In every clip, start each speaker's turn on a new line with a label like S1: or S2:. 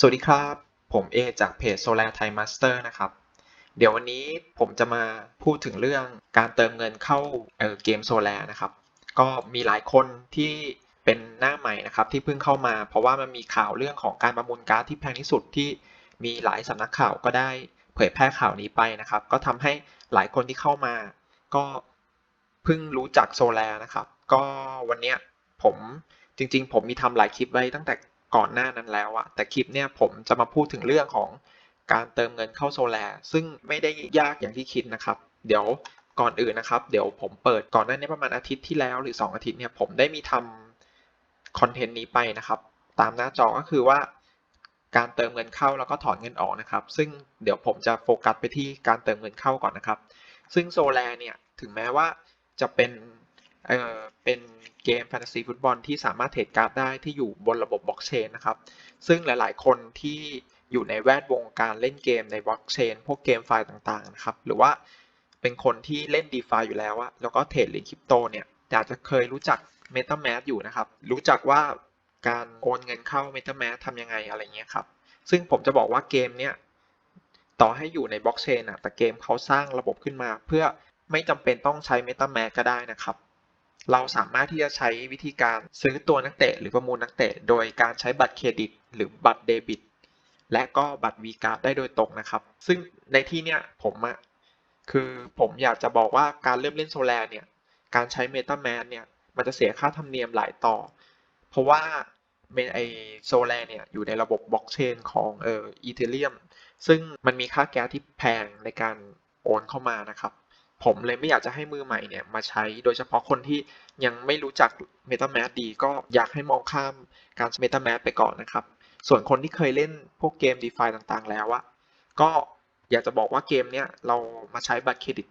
S1: สวัสดีครับ ผมเอจากเพจ Solar Thai Master นะครับ เดี๋ยววันนี้ผมจะมาพูดถึงเรื่องการเติมเงินเข้าเเกม Solar นะครับ ก็มีหลายคนที่เป็นหน้าใหม่นะครับที่เพิ่งเข้ามา เพราะว่ามันมีข่าวเรื่องของการประมูลการ์ดที่แพงที่สุดที่มีหลายสำนักข่าวก็ได้เผยแพร่ข่าวนี้ไปนะครับ ก็ทำให้หลายคนที่เข้ามา ก็เพิ่งรู้จักโซลานะครับ ก็วันนี้ผมจริง ๆ ผมมีทำหลายคลิปไว้ตั้งแต่ ก่อนหน้านั้นแล้วอะแต่คลิปเนี้ยผมจะมาพูดถึงเรื่องของการเติมเงินเข้าโซลาซึ่งไม่ได้ยากอย่างที่คิดนะครับ เดี๋ยวก่อนอื่นนะครับ เดี๋ยวผมเปิดก่อนหน้านี้ประมาณอาทิตย์ที่แล้วหรือ 2 อาทิตย์เนี่ยผมได้มีทำคอนเทนต์นี้ไปนะครับ ตามหน้าจอก็คือว่าการเติมเงินเข้าแล้วก็ถอนเงินออกนะครับ ซึ่งเดี๋ยวผมจะโฟกัสไปที่การเติมเงินเข้าก่อนนะครับ ซึ่งโซลาเนี่ยถึงแม้ว่าจะเป็น เออเป็นเกมแฟนตาซีฟุตบอลที่สามารถเทรดการ์ดได้ที่อยู่บนระบบบล็อกเชนนะครับ ซึ่งหลายๆ คนที่อยู่ในแวดวงการเล่นเกมในบล็อกเชนพวกเกมไฟล์ต่างๆนะครับ หรือว่าเป็นคนที่เล่น d e f i อยู่แล้วอะแล้วก็เทรดเหรียญคริปโตเนี่ยอาจจะเคยรู้จัก MetaMask อยู่นะครับ รู้จักว่าการโอนเงินเข้า MetaMask ทำยังไงอะไรเงี้ยครับ ซึ่งผมจะบอกว่าเกมเนี้ยต่อให้อยู่ในบล็อกเชนอะแต่เกมเขาสร้างระบบขึ้นมา เพื่อไม่จำเป็นต้องใช้ MetaMask ก็ได้นะครับ เราสามารถที่จะใช้วิธีการซื้อตัวนักเตะหรือประมูลนักเตะ โดยการใช้บัตรเครดิต หรือบัตรเดบิต และก็บัตร V card ได้โดยตรงนะครับ ซึ่งในที่เนี้ยผมอะคือผมอยากจะบอกว่าการเริ่มเล่นโซลาเนี่ย การใช้ MetaMask เนี่ย มันจะเสียค่าธรรมเนียมหลายต่อ เพราะว่าเมนไอโซลาเนี่ยอยู่ในระบบบล็อกเชนของเอ่ออีเทเรียมซึ่งมันมีค่าแก๊สที่แพงในการโอนเข้ามานะครับ ผมเลยไม่อยากจะให้มือใหม่เนี่ยมาใช้โดยเฉพาะคนที่ยังไม่รู้จัก MetaMask ดีก็อยากให้มองข้ามการ MetaMask ไปก่อนนะครับ ส่วนคนที่เคยเล่นพวกเกม DeFi ต่างๆ แล้วอะก็อยากจะบอกว่าเกมเนี้ยเรามาใช้บัตรเครดิต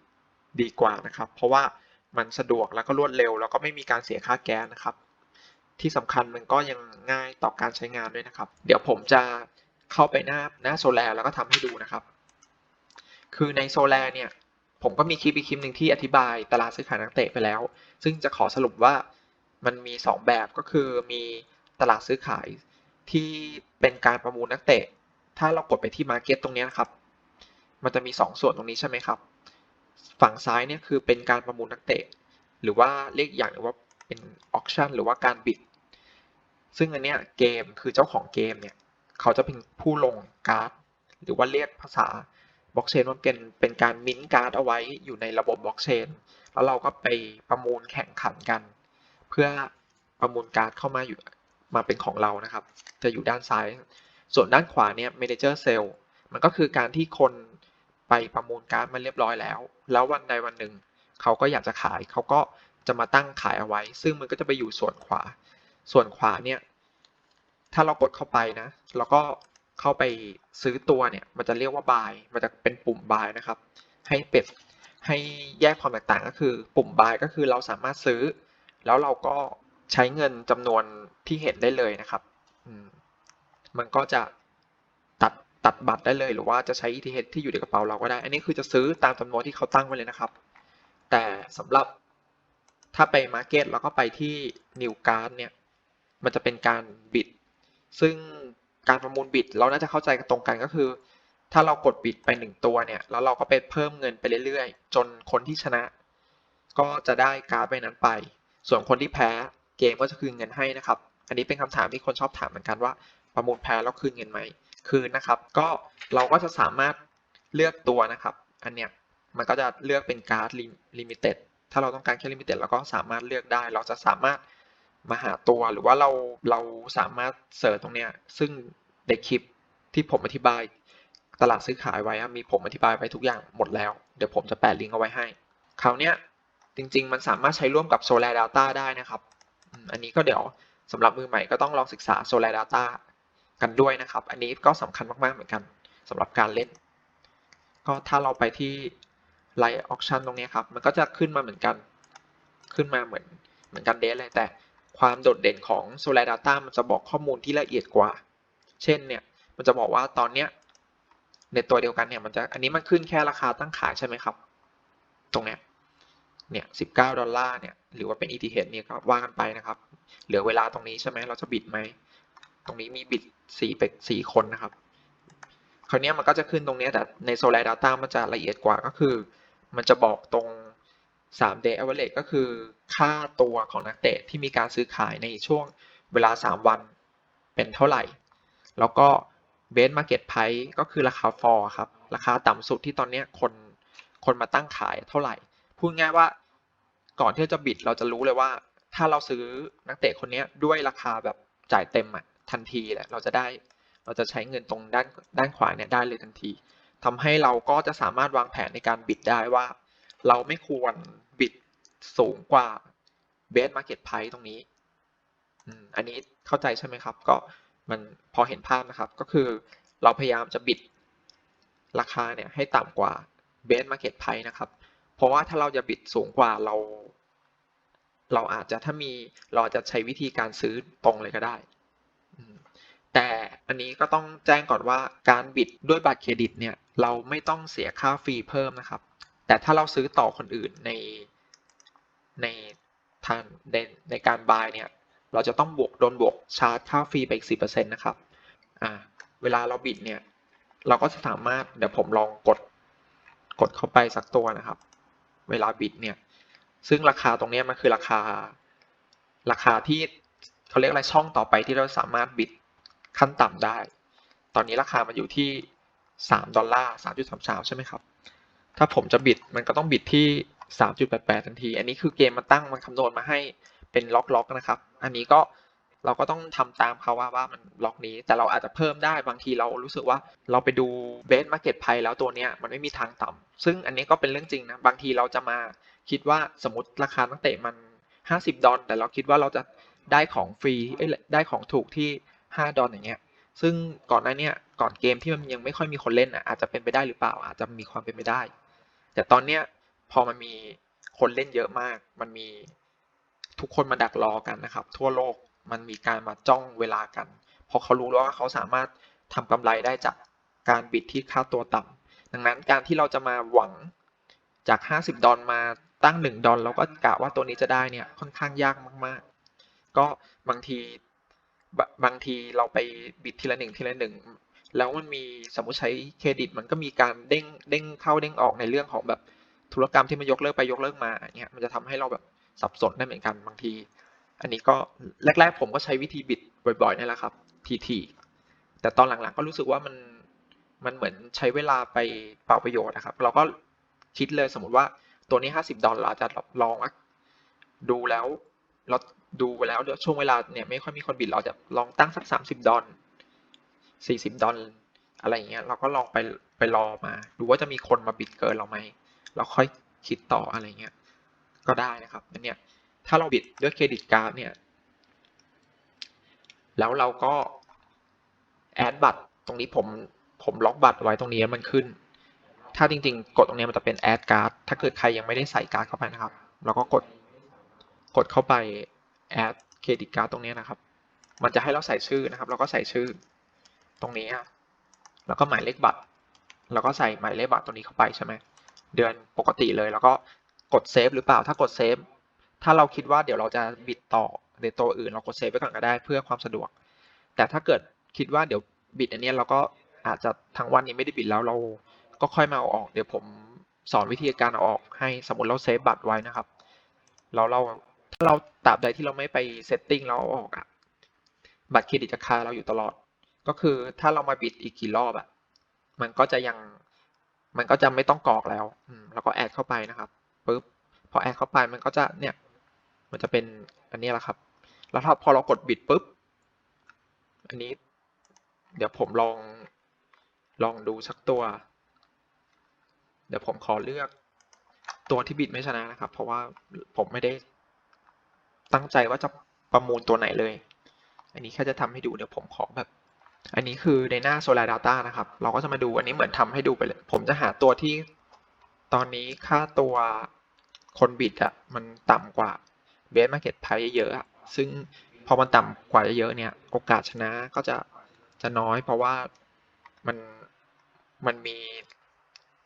S1: ดีกว่านะครับ เพราะว่ามันสะดวกแล้วก็รวดเร็ว แล้วก็ไม่มีการเสียค่าแก๊สนะครับ ที่สำคัญมันก็ยังง่ายต่อการใช้งานด้วยนะครับ เดี๋ยวผมจะเข้าไปหน้าหน้าโซลาแล้วก็ทำให้ดูนะครับ คือในโซลาเนี่ย ผมก็มีคลิปอีกคลิปหนึ่งที่อธิบายตลาดซื้อขายนักเตะไปแล้ว ซึ่งจะขอสรุปว่ามันมี 2 แบบก็คือมีตลาดซื้อขายที่เป็นการประมูลนักเตะ ถ้าเรากดไปที่ Market ตรงนี้นะครับ มันจะมี 2 ส่วนตรงนี้ใช่ไหมครับ ฝั่งซ้ายเนี่ยคือเป็นการประมูลนักเตะ หรือว่าเรียกอย่างหนึ่งว่าเป็นออ t ชั่นหรือว่าการบิด ซึ่งอันเนี้ยเกมคือเจ้าของเกมเนี่ย เขาจะเป็นผู้ลงการ์ด หรือว่าเรียกภาษา บล็อกเชนว่าเป็นเป็นการมิ้นการ์ดเอาไว้อยู่ในระบบบล็อกเชนแล้วเราก็ไปประมูลแข่งขันกัน เพื่อประมูลการ์ดเข้ามาอยู่มาเป็นของเรานะครับ จะอยู่ด้านซ้าย ส่วนด้านขวาเนี่ย manager sale มันก็คือการที่คนไปประมูลการ์ดมาเรียบร้อยแล้ว แล้ววันใดวันหนึ่ง เขาก็อยากจะขาย เขาก็จะมาตั้งขายเอาไว้ ซึ่งมันก็จะไปอยู่ส่วนขวา ส่วนขวาเนี่ย ถ้าเรากดเข้าไปนะ แล้วก็ เข้าไปซื้อตัวเนี่ย มันจะเรียกว่า buy มันจะเป็นปุ่ม buy นะครับ ให้เป็ดให้แยกความแตกต่างก็คือ ปุ่ม buy ก็คือเราสามารถซื้อ แล้วเราก็ใช้เงินจำนวนที่เห็นได้เลยนะครับ มันก็จะตัดตัดบัตรได้เลย หรือว่าจะใช้ ETH ที่อยู่ในกระเป๋าเราก็ได้ อันนี้คือจะซื้อตามจำนวนที่เขาตั้งไว้เลยนะครับ แต่สำหรับถ้าไป Market แล้วก็ไปที่ New Card เนี่ย มันจะเป็นการบิด ซึ่ง การประมูลบิดเราน่าจะเข้าใจกันตรงกันก็คือ ถ้าเรากดบิดไปหนึ่งตัวเนี่ยแล้วเราก็ไปเพิ่มเงินไปเรื่อยๆ จนคนที่ชนะ ก็จะได้การ์ดใบนั้นไป ส่วนคนที่แพ้เกมก็จะคืนเงินให้นะครับ อันนี้เป็นคำถามที่คนชอบถามเหมือนกันว่า ประมูลแพ้แล้วคืนเงินไหมคืนนะครับ ก็เราก็จะสามารถเลือกตัวนะครับ อันเนี้ยมันก็จะเลือกเป็นการ์ดลิมิเต็ดถ้าเราต้องการแค่ลิมิเต็ดเราก็สามารถเลือกได้ เราจะสามารถ มาหาตัวหรือว่าเราเราสามารถเสิร์ชตรงเนี้ยซึ่งในคลิปที่ผมอธิบายตลาดซื้อขายไว้มีผมอธิบายไว้ทุกอย่างหมดแล้ว เดี๋ยวผมจะแปะลิงก์เอาไว้ให้ คราวเนี้ยจริง ๆ มันสามารถใช้ร่วมกับ Solar Data ได้นะครับ อันนี้ก็เดี๋ยวสำหรับมือใหม่ก็ต้องลองศึกษา Solar Data กันด้วยนะครับ อันนี้ก็สำคัญมาก ๆ เหมือนกันสำหรับการเล่น ก็ถ้าเราไปที่ Live Auction ตรงนี้ครับ มันก็จะขึ้นมาเหมือนกัน ขึ้นมาเหมือนเหมือนกันเดทเลยแต่ ความโดดเด่นของ Solar Data มันจะบอกข้อมูลที่ละเอียดกว่า เช่นเนี่ย มันจะบอกว่าตอนเนี้ยในตัวเดียวกันเนี่ยมันจะอันนี้มันขึ้นแค่ราคาตั้งขายใช่ไหมครับ ตรงเนี้ยเนี่ยสิดอลลาร์เนี่ยหรือว่าเป็น ETH เนี่ยก็ว่ากันไปนะครับ เหลือเวลาตรงนี้ใช่ไหมเราจะบิดไหมตรงนี้มีบิดสีเป็นสี่คนนะครับ คราวเนี้ยมันก็จะขึ้นตรงเนี้ยแต่ใน Solar Data มันจะละเอียดกว่าก็คือ มันจะบอกตรง 3 day average ก็คือค่าตัวของนักเตะที่มีการซื้อขายในช่วงเวลา 3 วันเป็นเท่าไหร่ แล้วก็ base market price ก็คือราคา for ครับ ราคาต่ำสุดที่ตอนนี้คนคนมาตั้งขายเท่าไหร่ พูดง่ายว่าก่อนที่จะบิดเราจะรู้เลยว่า ถ้าเราซื้อนักเตะคนนี้ด้วยราคาแบบจ่ายเต็มอะทันทีแหละเราจะได้เราจะใช้เงินตรงด้านด้านขวาเนี่ยได้เลยทันทีทำให้เราก็จะสามารถวางแผนในการบิดได้ว่า เราไม่ควร สูงกว่า base market price ตรงนี้ อันนี้เข้าใจใช่ไหมครับ ก็มันพอเห็นภาพนะครับ ก็คือเราพยายามจะบิดราคาเนี่ยให้ต่ำกว่า base market price นะครับ เพราะว่าถ้าเราจะบิดสูงกว่าเรา เราอาจจะถ้ามีเราอาจจะใช้วิธีการซื้อตรงเลยก็ได้ แต่อันนี้ก็ต้องแจ้งก่อนว่าการบิดด้วยบัตรเครดิตเนี่ยเราไม่ต้องเสียค่าฟรีเพิ่มนะครับ แต่ถ้าเราซื้อต่อคนอื่นใน ในทางในในการบายเนี่ยเราจะต้องบวกโดนบวกชาร์จค่าฟรีไปอีกสินะครับอ่าเวลาเราบิดเนี่ยเราก็จะสามารถเดี๋ยวผมลองกดกดเข้าไปสักตัวนะครับ เวลาบิดเนี่ยซึ่งราคาตรงนี้มันคือราคา ราคาที่เขาเรียกอะไรช่องต่อไปที่เราสามารถบิดขั้นต่ำได้ ตอนนี้ราคามันอยู่ที่สามดอลลาร์สามจุดสามสามใช่ไหมครับ ถ้าผมจะบิดมันก็ต้องบิดที่ สามจุดแปดแปดทันที อันนี้คือเกมมันตั้งมันคำนวณมาให้เป็นล็อกล็อกนะครับ อันนี้ก็เราก็ต้องทำตามเขาว่าว่ามันล็อกนี้ แต่เราอาจจะเพิ่มได้บางทีเรารู้สึกว่าเราไปดูเบสมาร์เก็ตไพแล้วตัวเนี้ยมันไม่มีทางต่ำซึ่งอันนี้ก็เป็นเรื่องจริงนะบางทีเราจะมาคิดว่าสมมติราคานักเตะมัน 50 ดอลแต่เราคิดว่าเราจะได้ของฟรีเอ้ยได้ของถูกที่ 5 ดอลอย่างเงี้ยซึ่งก่อนหน้าเนี้ยก่อนเกมที่มันยังไม่ค่อยมีคนเล่นอะอาจจะเป็นไปได้หรือเปล่าอาจจะมีความเป็นไปได้ แต่ตอนเนี้ย พอมันมีคนเล่นเยอะมาก มันมีทุกคนมาดักรอกันนะครับ ทั่วโลกมันมีการมาจ้องเวลากัน เพราะเขารู้แล้วว่าเขาสามารถทำกำไรได้จากการบิดที่ค่าตัวต่ำดังนั้นการที่เราจะมาหวังจาก 50 ดอลมาตั้ง 1 ดอลเราก็กะว่าตัวนี้จะได้เนี่ยค่อนข้างยากมาก ๆ ก็บางทีบางทีเราไปบิดทีละหนึ่งทีละหนึ่งแล้วมันมีสมมติใช้เครดิตมันก็มีการเด้งเด้งเข้าเด้งออกในเรื่องของแบบ ธุรกรรมที่มันยกเลิกไปยกเลิกมาเนี่ยมันจะทำให้เราแบบสับสนได้เหมือนกันบางที อันนี้ก็แรก ๆ ผมก็ใช้วิธีบิดบ่อยๆนี่แหละครับทีๆแต่ตอนหลังๆก็รู้สึกว่ามันมันเหมือนใช้เวลาไปเปล่าประโยชน์นะครับ เราก็คิดเลยสมมติว่าตัวนี้ 50 ดอลลาร์จะลองดูแล้วเราดูไปแล้วช่วงเวลาเนี่ยไม่ค่อยมีคนบิดเราจะลองตั้งสัก 30 ดอล40 ดอลอะไรอย่างเงี้ยเราก็ลองไปไปรอมา ดูว่าจะมีคนมาบิดเกินเราไหม เราค่อยคิดต่ออะไรเงี้ยก็ได้นะครับอันเนี้ยถ้าเราบิดด้วยเครดิตการ์ดเนี่ยแล้วเราก็แอดบัตรตรงนี้ผมผมล็อกบัตรไว้ตรงนี้มันขึ้น ถ้าจริงๆ กดตรงนี้มันจะเป็นแอดการ์ดถ้าเกิดใครยังไม่ได้ใส่การ์ดเข้าไปนะครับ เราก็กดกดเข้าไปแอดเครดิตการ์ดตรงนี้นะครับ มันจะให้เราใส่ชื่อนะครับ เราก็ใส่ชื่อตรงนี้แล้วก็หมายเลขบัตร แล้วก็ใส่หมายเลขบัตรตรงนี้เข้าไปใช่ไหม เดือนปกติเลย แล้วก็กดเซฟหรือเปล่าถ้ากดเซฟถ้าเราคิดว่าเดี๋ยวเราจะบิดต่อในตัวอื่นเรากดเซฟไว้ก่อนก็ได้เพื่อความสะดวก แต่ถ้าเกิดคิดว่าเดี๋ยวบิดอันนี้เราก็อาจจะทั้งวันนี้ไม่ได้บิดแล้วเราก็ค่อยมาเอาออก เดี๋ยวผมสอนวิธีการเอาออกให้สมมติเราเซฟบัตรไว้นะครับเราเราถ้าเราตราบใดที่เราไม่ไปเซตติ้งเราเอาออกอะบัตรเครดิตจะคาเราอยู่ตลอด ก็คือถ้าเรามาบิดอีกกี่รอบอะมันก็จะยัง มันก็จะไม่ต้องกรอกแล้วอืมแล้วก็แอดเข้าไปนะครับปุ๊บพอแอดเข้าไปมันก็จะเนี่ยมันจะเป็นอันนี้แหละครับ แล้วถ้าพอเรากดบิดปุ๊บอันนี้ เดี๋ยวผมลองลองดูสักตัว เดี๋ยวผมขอเลือกตัวที่บิดไม่ชนะนะครับ เพราะว่าผมไม่ได้ตั้งใจว่าจะประมูลตัวไหนเลย อันนี้แค่จะทำให้ดูเดี๋ยวผมขอแบบ อันนี้คือในหน้า Solar Data นะครับ เราก็จะมาดูอันนี้เหมือนทำให้ดูไปเลย ผมจะหาตัวที่ตอนนี้ค่าตัวคนบิดอะมันต่ำกว่า Base Market Price เยอะอะซึ่งพอมันต่ำกว่าเยอะเนี่ย โอกาสชนะก็จะจะน้อยเพราะว่ามันมันมี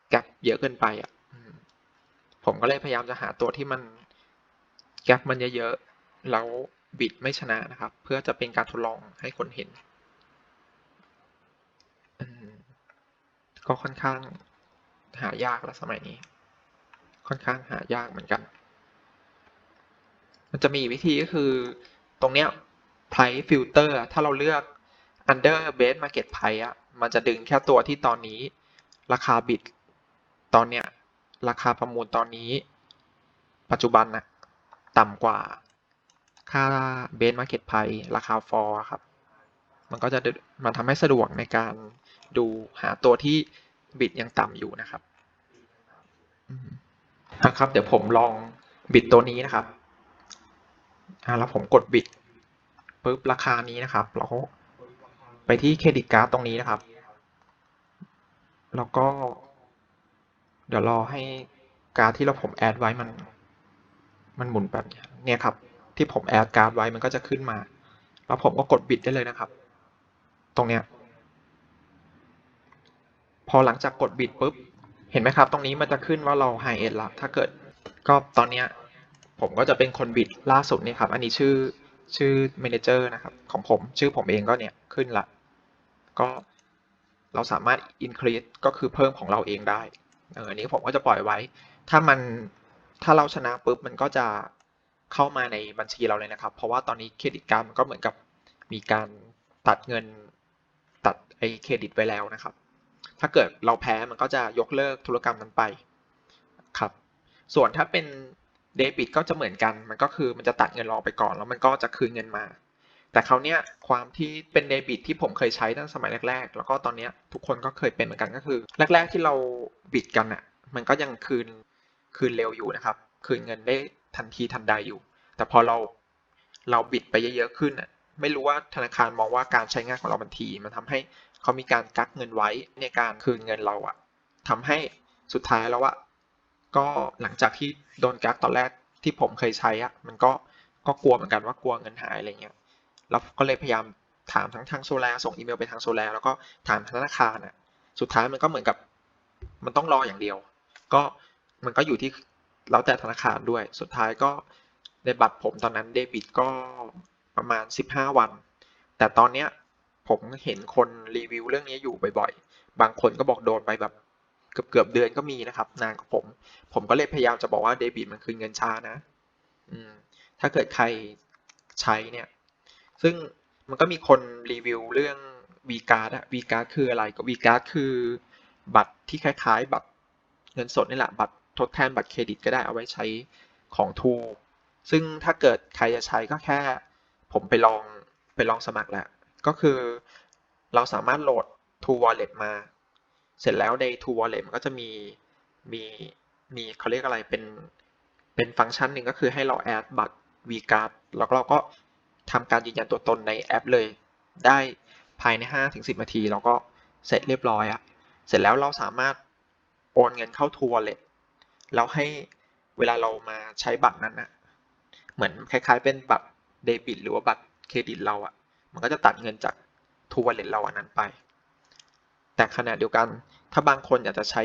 S1: แกลบเยอะเกินไปอะผมก็เลยพยายามจะหาตัวที่มันแกลบมันเยอะๆแล้วบิดไม่ชนะนะครับ เพื่อจะเป็นการทดลองให้คนเห็น ก็ค่อนข้างหายากแล้วสมัยนี้ ค่อนข้างหายากเหมือนกัน มันจะมีวิธีก็คือตรงเนี้ย price filter ถ้าเราเลือก under base market price อะมันจะดึงแค่ตัวที่ตอนนี้ ราคาบิดตอนเนี้ยราคาประมูลตอนนี้ ปัจจุบันนะต่ำกว่าค่า base market price ราคา for ครับ มันก็จะมันทำให้สะดวกในการ ดูหาตัวที่บิดยังต่ำอยู่นะครับนะครับ เดี๋ยวผมลองบิดตัวนี้นะครับอ่าแล้วผมกดบิดปุ๊บราคานี้นะครับ เราไปที่เครดิตการ์ดตรงนี้นะครับ แล้วก็ เดี๋ยวรอให้การ์ดที่เราผมแอดไว้มัน มันหมุนแบบนี้เนี่ยครับ ที่ผมแอดการ์ดไว้มันก็จะขึ้นมา แล้วผมก็กดบิดได้เลยนะครับ ตรงเนี้ย พอหลังจากกดบิดปุ๊บ เห็นไหมครับ ตรงนี้มันจะขึ้นว่าเรา high end ละถ้าเกิดก็ตอนเนี้ยผมก็จะเป็นคนบิดล่าสุดนี่ครับ อันนี้ชื่อชื่อ manager นะครับ ของผมชื่อผมเองก็เนี่ยขึ้นละ ก็เราสามารถ increase ก็คือเพิ่มของเราเองได้เอออันนี้ผมก็จะปล่อยไว้ ถ้ามันถ้าเราชนะปุ๊บมันก็จะเข้ามาในบัญชีเราเลยนะครับ เพราะว่าตอนนี้เครดิตการ์ดมันก็เหมือนกับมีการตัดเงินตัดไอ้เครดิตไว้แล้วนะครับ ถ้าเกิดเราแพ้มันก็จะยกเลิกธุรกรรมนั้นไปครับส่วนถ้าเป็นเดบิตก็จะเหมือนกัน มันก็คือมันจะตัดเงินเราออกไปก่อน แล้วมันก็จะคืนเงินมา แต่คราวเนี้ยความที่เป็นเดบิตที่ผมเคยใช้ตั้งสมัยแรก ๆ แล้วก็ตอนเนี้ยทุกคนก็เคยเป็นเหมือนกันก็คือ แรก ๆ ที่เราบิดกันอะ มันก็ยังคืนคืนเร็วอยู่นะครับ คืนเงินได้ทันทีทันใดอยู่ แต่พอเราเราบิดไปเยอะๆขึ้นอะ ไม่รู้ว่าธนาคารมองว่าการใช้งานของเราบันที มันทำให้ เขามีการกักเงินไว้ในการคืนเงินเราอะทำให้สุดท้ายแล้วอะก็หลังจากที่โดนกักตอนแรกที่ผมเคยใช้อะมันก็ก็กลัวเหมือนกันว่ากลัวเงินหายอะไรเงี้ยแล้วก็เลยพยายามถามทั้งทางโซลาส่งอีเมลไปทางโซลาแล้วก็ถามธนาคารอะสุดท้ายมันก็เหมือนกับ มันต้องรออย่างเดียว ก็มันก็อยู่ที่แล้วแต่ธนาคารด้วย สุดท้ายก็ในบัตรผมตอนนั้นเดบิตก็ประมาณ 15 วัน แต่ตอนเนี้ย ผมเห็นคนรีวิวเรื่องนี้อยู่บ่อยๆ บางคนก็บอกโดนไปแบบเกือบเกือบเดือนก็มีนะครับ นานกว่าผม ผมก็เลยพยายามจะบอกว่าเดบิตมันคือเงินช้านะ อืม ถ้าเกิดใครใช้เนี่ย ซึ่งมันก็มีคนรีวิวเรื่อง v c a r d อะ v c a r d คืออะไรก็ v c a r d คือบัตรที่คล้ายๆ บัตรเงินสดนี่แหละ บัตรทดแทนบัตรเครดิตก็ได้เอาไว้ใช้ของทูซึ่งถ้าเกิดใครจะใช้ก็แค่ ผมไปลองไปลองสมัครแล้ว ก็คือเราสามารถโหลด True Wallet มา เสร็จแล้วใน True Wallet มันก็จะมีมีมีเขาเรียกอะไรเป็นเป็นฟังก์ชันหนึ่งก็คือให้เราแอดบัตร vCard แล้วเราก็ทำการยืนยันตัวตนในแอปเลย ได้ภายใน 5-10 นาทีเราก็เสร็จเรียบร้อยอะเสร็จแล้วเราสามารถโอนเงินเข้า True Wallet แล้วให้เวลาเรามาใช้บัตรนั้นอะเหมือนคล้ายๆเป็นบัตรเดบิตหรือว่าบัตรเครดิตเราอะ มันก็จะตัดเงินจาก True Wallet เราอันนั้นไป แต่ขณะเดียวกัน ถ้าบางคนอยากจะใช้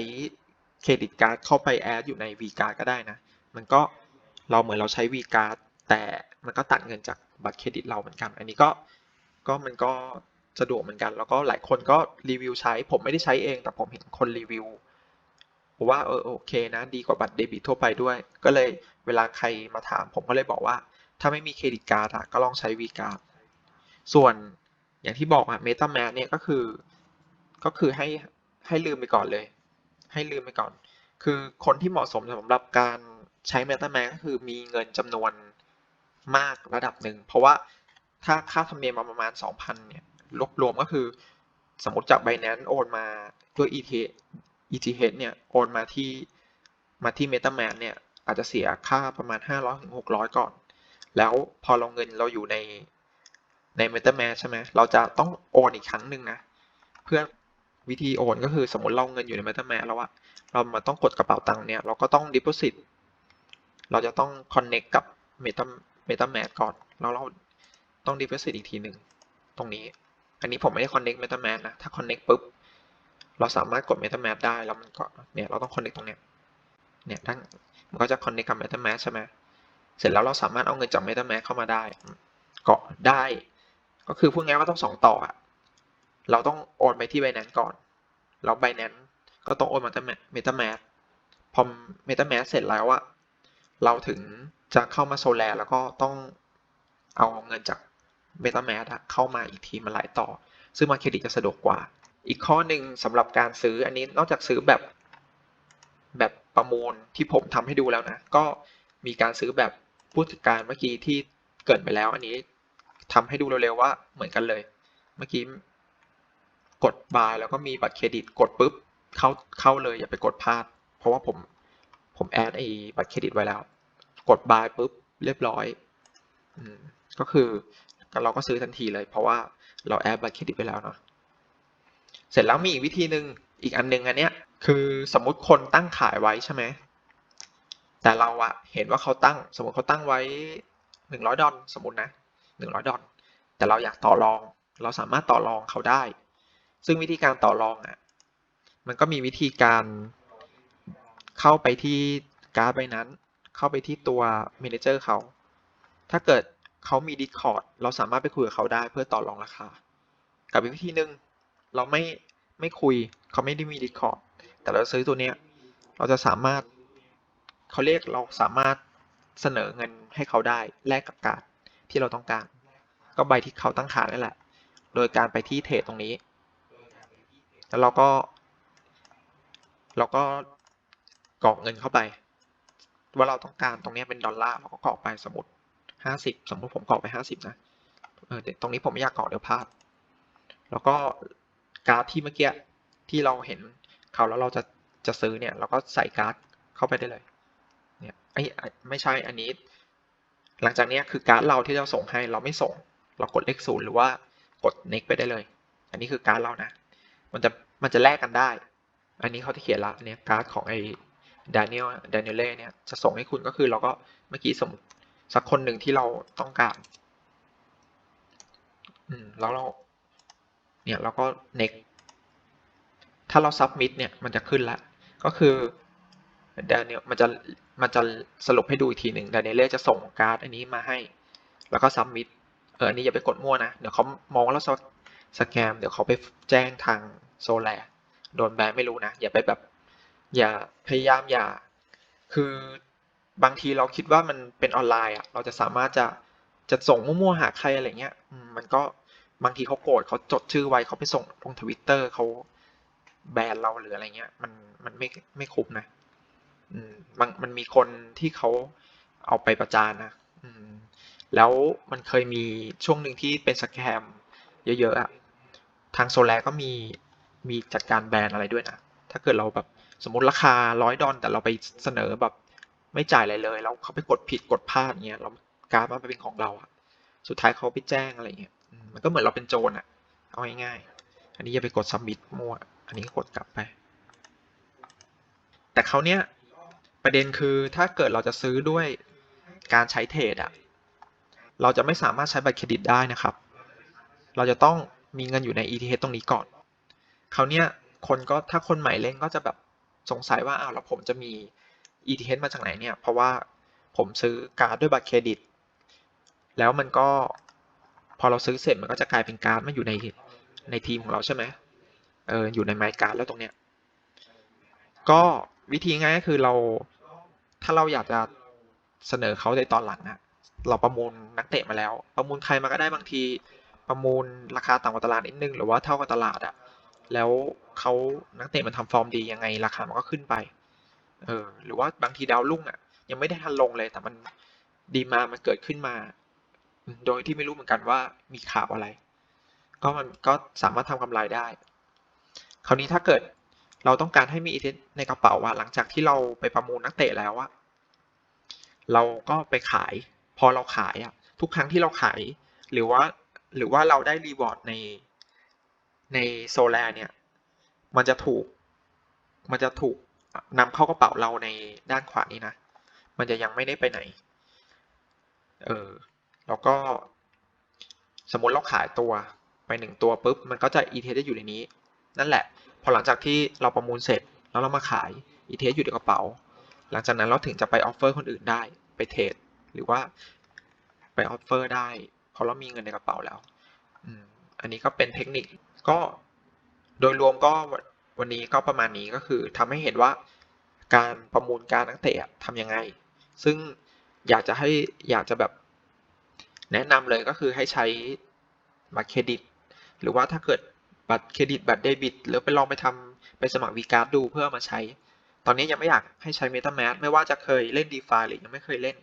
S1: เครดิตการ์ดเข้าไปแอดอยู่ใน v c a r d ก็ได้นะ มันก็เราเหมือนเราใช้ v c a r d แต่มันก็ตัดเงินจากบัตรเครดิตเราเหมือนกัน อันนี้ก็ก็มันก็สะดวกเหมือนกัน แล้วก็หลายคนก็รีวิวใช้ ผมไม่ได้ใช้เอง แต่ผมเห็นคนรีวิวว่าเออโอเคนะ ดีกว่าบัตรเดบิตทั่วไปด้วย ก็เลยเวลาใครมาถามผมก็เลยบอกว่า ถ้าไม่มีเครดิตการ์ดก็ลองใช้ v c a r d ส่วนอย่างที่บอกอะ MetaMask เนี่ยก็คือก็คือให้ให้ลืมไปก่อนเลย ให้ลืมไปก่อน คือคนที่เหมาะสมสำหรับการใช้ MetaMask ก็คือมีเงินจำนวนมากระดับหนึ่ง เพราะว่าถ้าค่าธรรมเนียมมาประมาณ 2,000 เนี่ยรวบรวมก็คือสมมติจาก Binance โอนมาด้วย ETH ETH เนี่ยโอนมาที่มาที่ MetaMask เนี่ยอาจจะเสียค่าประมาณ 500-600 ก่อน แล้วพอเราเงินเราอยู่ใน ใน MetaMask ใช่ไหมเราจะต้องโอนอีกครั้งหนึ่งนะ เพื่อวิธีโอนก็คือสมมติเราเงินอยู่ใน MetaMask แล้วอะเรามาต้องกดกระเป๋าตังค์เนี่ยเราก็ต้อง deposit เราจะต้อง connect กับ Meta MetaMask ก่อนแล้วเราต้อง deposit อีกทีหนึ่งตรงนี้ อันนี้ผมไม่ได้ connect MetaMask นะ ถ้า connect ปุ๊บ เราสามารถกด MetaMask ได้แล้วมันก็เนี่ยเราต้อง connect ตรงเนี้ยเนี่ยทั้งมันก็จะ connect กับ MetaMask ใช่ไหมเสร็จแล้วเราสามารถเอาเงินจาก MetaMask เข้ามาได้ก็ได้ ก็คือพูดง่ายว่าต้องสองต่ออะเราต้องโอนไปที่ Binance ก่อน แล้ว Binance ก็ต้องโอนมาแต่เมตาแมสพอเมตาแมสเสร็จแล้วอะเราถึงจะเข้ามาโซแลแล้วก็ต้องเอาเงินจากเมตาแมสเข้ามาอีกทีมาไหลต่อ ซึ่งมาเครดิตจะสะดวกกว่า อีกข้อหนึ่งสำหรับการซื้ออันนี้นอกจากซื้อแบบแบบประมูลที่ผมทำให้ดูแล้วนะ ก็มีการซื้อแบบผู้จัดการเมื่อกี้ที่เกิดไปแล้ว อันนี้ ทำให้ดูเร็วๆว่าเหมือนกันเลย เมื่อกี้กดบายแล้วก็มีบัตรเครดิตกดปุ๊บเข้าเข้าเลยอย่าไปกดพลาด เพราะว่าผมผมแอดไอ้บัตรเครดิตไว้แล้ว กดบายปุ๊บเรียบร้อยอก็คือเราก็ซื้อทันทีเลย เพราะว่าเราแอดบัตรเครดิตไปแล้วเนาะเสร็จแล้วมีอีกวิธีหนึ่งอีกอันนึงอันเนี้ยคือสมมุติคนตั้งขายไว้ใช่ไหมแต่เราอะเห็นว่าเขาตั้ง สมมติเขาตั้งไว้หนึ่งร้อยดอลสมมตินะ หนึ่งร้อยดอลแต่เราอยากต่อรอง เราสามารถต่อรองเขาได้ ซึ่งวิธีการต่อรองอะมันก็มีวิธีการเข้าไปที่การ์ดใบนั้น เข้าไปที่ตัวเมนเจอร์เขา ถ้าเกิดเขามี Discord เราสามารถไปคุยกับเขาได้เพื่อต่อรองราคา กับอีกวิธีหนึ่งเราไม่ไม่คุยเขาไม่ได้มี Discord แต่เราซื้อตัวเนี้ย เราจะสามารถเขาเรียกเราสามารถเสนอเงินให้เขาได้แลกกับการ์ด ที่เราต้องการ ก็ใบที่เขาตั้งขานั่นแหละ โดยการไปที่เทรดตรงนี้ แล้วเราก็ เราก็กรอกเงินเข้าไป ว่าเราต้องการตรงนี้เป็นดอลลาร์เราก็กรอกไปสมมติห้าสิบสมมติผมกรอกไปห้าสิบนะเออตรงนี้ผมไม่อยากกรอกเดี๋ยวพลาด แล้วก็การ์ดที่เมื่อกี้ที่เราเห็นเขาแล้วเราจะจะซื้อเนี่ยเราก็ใส่การ์ดเข้าไปได้เลย เนี่ยไอ้ไม่ใช่อันนี้ หลังจากนี้คือการ์ดเราที่เราส่งให้เราไม่ส่ง เรากดเลขศูนย์หรือว่ากด next ไปได้เลย อันนี้คือการ์ดเรานะ มันจะมันจะแลกกันได้ อันนี้เขาที่เขียนละเนี่ยการ์ดของไอ้ดานิเอลดานิเอลเนี่ยจะส่งให้คุณก็คือเราก็เมื่อกี้สมมติสักคนหนึ่งที่เราต้องการอืมแล้วเราเนี่ยเราก็ next ถ้าเรา submit เนี่ยมันจะขึ้นละก็คือดานิเอลมันจะ มันจะสรุปให้ดูอีกทีหนึ่งดานิเอลจะส่งการ์ดอันนี้มาให้ แล้วก็ submit เอออันนี้อย่าไปกดมั่วนะ เดี๋ยวเขามองแล้วสแกม เดี๋ยวเขาไปแจ้งทางโซแลโดนแบนไม่รู้นะ อย่าไปแบบ อย่าพยายามอย่า คือบางทีเราคิดว่ามันเป็นออนไลน์อะ เราจะสามารถจะจะส่งมั่วๆหาใครอะไรเงี้ย มันก็บางทีเขาโกรธเขาจดชื่อไว้เขาไปส่งลงทวิตเตอร์เขาแบนเราหรืออะไรเงี้ย มันมันไม่ไม่คุ้มนะ มันมันมีคนที่เขาเอาไปประจานนะแล้วมันเคยมีช่วงหนึ่งที่เป็นสแกมเยอะๆอะทางโซแลก็มีมีจัดการแบนอะไรด้วยนะ ถ้าเกิดเราแบบสมมติราคาร้อยดอลแต่เราไปเสนอแบบไม่จ่ายอะไรเลย แล้วเขาไปกดผิดกดพลาดเงี้ยเราการมันไปเป็นของเราอะสุดท้ายเขาไปแจ้งอะไรเงี้ยมันก็เหมือนเราเป็นโจรอะเอาง่ายๆอันนี้อย่าไปกดซับมิดมั่วอันนี้กดกลับไป แต่เขาเนี้ย ประเด็นคือถ้าเกิดเราจะซื้อด้วยการใช้เทรดอะเราจะไม่สามารถใช้บัตรเครดิตได้นะครับ เราจะต้องมีเงินอยู่ใน ETH ตรงนี้ก่อนเขาเนี้ยคนก็ถ้าคนใหม่เล่นก็จะแบบสงสัยว่าอ้าวแล้วผมจะมี ETH มาจากไหนเนี่ย เพราะว่าผมซื้อการ์ดด้วยบัตรเครดิต แล้วมันก็พอเราซื้อเสร็จมันก็จะกลายเป็นการ์ดมาอยู่ในในทีมของเราใช่ไหมเอออยู่ในไมค์การ์ดแล้วตรงเนี้ยก็วิธีง่ายก็คือเรา ถ้าเราอยากจะเสนอเขาในตอนหลังอะเราประมูลนักเตะมาแล้ว ประมูลใครมาก็ได้บางที ประมูลราคาต่ำกว่าตลาดนิดนึงหรือว่าเท่ากับตลาดอะแล้วเขานักเตะมันทำฟอร์มดียังไงราคามันก็ขึ้นไปเออหรือว่าบางทีดาวรุ่งอะยังไม่ได้ทันลงเลยแต่มันดีมามันเกิดขึ้นมา โดยที่ไม่รู้เหมือนกันว่ามีข่าวอะไร ก็มันก็สามารถทำกำไรได้ คราวนี้ถ้าเกิด เราต้องการให้มีอีเทสในกระเป๋าว่าหลังจากที่เราไปประมูลนักเตะแล้วอะเราก็ไปขาย พอเราขายอะทุกครั้งที่เราขาย หรือว่าหรือว่าเราได้รีวอร์ดในในโซลาเนี่ย มันจะถูก มันจะถูกนำเข้ากระเป๋าเราในด้านขวานี้นะ มันจะยังไม่ได้ไปไหน เออ แล้วก็ สมมติเราขายตัวไปหนึ่งตัวปุ๊บ มันก็จะ ETH จะอยู่ในนี้ นั่นแหละ พอหลังจากที่เราประมูลเสร็จแล้วเรามาขาย ETH อยู่ในกระเป๋า หลังจากนั้นเราถึงจะไปออฟเฟอร์คนอื่นได้ไปเทรดหรือว่าไปออฟเฟอร์ได้เพราะเรามีเงินในกระเป๋าแล้วอันนี้ก็เป็นเทคนิคก็โดยรวมก็วันนี้ก็ประมาณนี้ก็คือทำให้เห็นว่าการประมูลการนักเตะอะทำยังไง ซึ่งอยากจะให้อยากจะแบบแนะนำเลยก็คือให้ใช้บัตรเครดิต หรือว่าถ้าเกิด บัตรเครดิตบัตรเดบิตหรือไปลองไปทำไปสมัคร v ีการ์ดดูเพื่อมาใช้ ตอนนี้ยังไม่อยากให้ใช้ MetaMask ไม่ว่าจะเคยเล่น DeFi หรือยังไม่เคยเล่น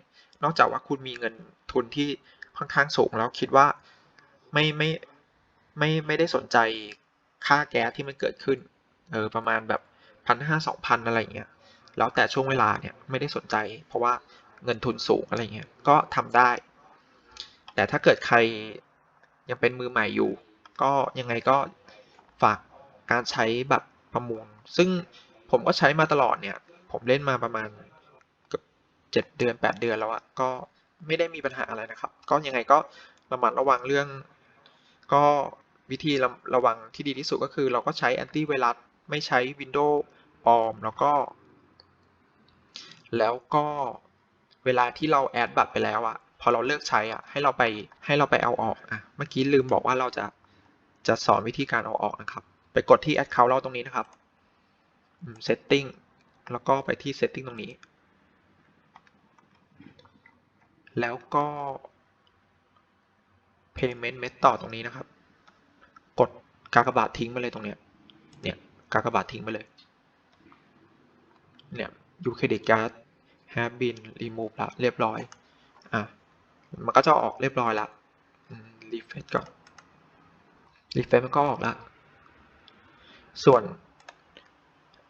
S1: นอกจากว่าคุณมีเงินทุนที่ค่อนข้างสูงแล้วคิดว่าไม่ไม่ไม่ไม่ได้สนใจค่าแก๊สที่มันเกิดขึ้นเออประมาณแบบพันห้าสองพันอะไรเงี้ยแล้วแต่ช่วงเวลาเนี่ยไม่ได้สนใจ เพราะว่าเงินทุนสูงอะไรเงี้ยก็ทำได้ แต่ถ้าเกิดใครยังเป็นมือใหม่อยู่ ก็ยังไงก็ ฝากการใช้แบบประมูล ซึ่งผมก็ใช้มาตลอดเนี่ย ผมเล่นมาประมาณเกือบเจ็ดเดือนแปดเดือนแล้วอะก็ไม่ได้มีปัญหาอะไรนะครับ ก็ยังไงก็ระมัดระวังเรื่อง ก็วิธีระระวังที่ดีที่สุดก็คือ เราก็ใช้แอนตี้ไวรัสไม่ใช้ Windows ปลอม แล้วก็ แล้วก็เวลาที่เราแอดบัตรไปแล้วอะพอเราเลิกใช้อะให้เราไปให้เราไปเอาออกอะเมื่อกี้ลืมบอกว่าเราจะ จะสอนวิธีการเอาออกนะครับ ไปกดที่ Account เราตรงนี้นะครับ Setting แล้วก็ไปที่ Setting ตรงนี้ แล้วก็ Payment Method ตรงนี้นะครับ กดกากบาททิ้งไปเลยตรงเนี้ย เนี่ยกากบาททิ้งไปเลย เนี่ยยูเครดิตการ์ด have been remove ละเรียบร้อย อะ มันก็จะออกเรียบร้อยละรีเฟซก่อน รีเฟซมันก็ออกละส่วน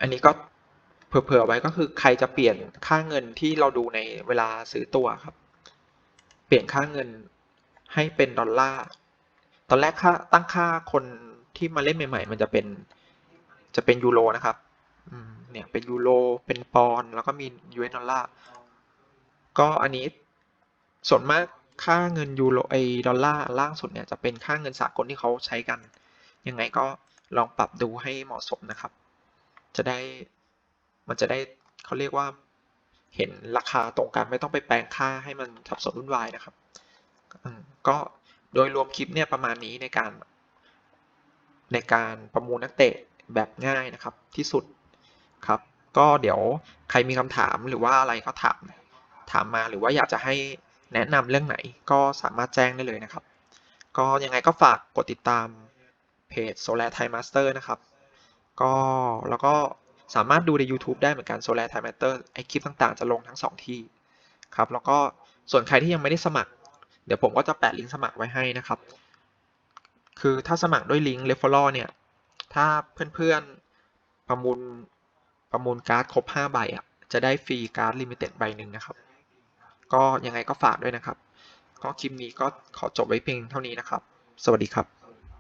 S1: อันนี้ก็เผื่อๆไว้ก็คือใครจะเปลี่ยนค่าเงินที่เราดูในเวลาซื้อตัวครับ เปลี่ยนค่าเงินให้เป็นดอลลาร์ตอนแรกค่าตั้งค่าคนที่มาเล่นใหม่ ๆ มันจะเป็นจะเป็นยูโรนะครับเนี่ยเป็นยูโรเป็นปอนด์แล้วก็มียูเอสดอลลาร์ก็อันนี้ส่วนมาก ค่าเงินยูโรไอดอลลาร์ล่างสุดเนี่ยจะเป็นค่าเงินสากลที่เขาใช้กัน ยังไงก็ลองปรับดูให้เหมาะสมนะครับ จะได้มันจะได้เขาเรียกว่าเห็นราคาตรงกันไม่ต้องไปแปลงค่าให้มันสับสนวุ่นวายนะครับ ก็โดยรวมคลิปเนี่ยประมาณนี้ในการ ในการประมูลนักเตะแบบง่ายนะครับที่สุดครับ ก็เดี๋ยวใครมีคำถามหรือว่าอะไรก็ถามถามมาหรือว่าอยากจะให้ แนะนำเรื่องไหนก็สามารถแจ้งได้เลยนะครับ ก็ยังไงก็ฝากกดติดตามเพจ Solar Thai Master นะครับ ก็แล้วก็สามารถดูใน YouTube ได้เหมือนกัน Solar Thai Master ไอคลิปต่างๆ จะลงทั้ง 2 ที่ครับ แล้วก็ส่วนใครที่ยังไม่ได้สมัคร เดี๋ยวผมก็จะแปะลิงก์สมัครไว้ให้นะครับ คือถ้าสมัครด้วยลิงก์ referral เนี่ย ถ้าเพื่อนๆประมูลประมูลการ์ดครบ 5 ใบอะ จะได้ฟรีการ์ดลิมิเต็ดใบหนึ่งนะครับ ก็ยังไงก็ฝากด้วยนะครับ ก็คลิปนี้ก็ขอจบไว้เพียงเท่านี้นะครับ สวัสดีครับ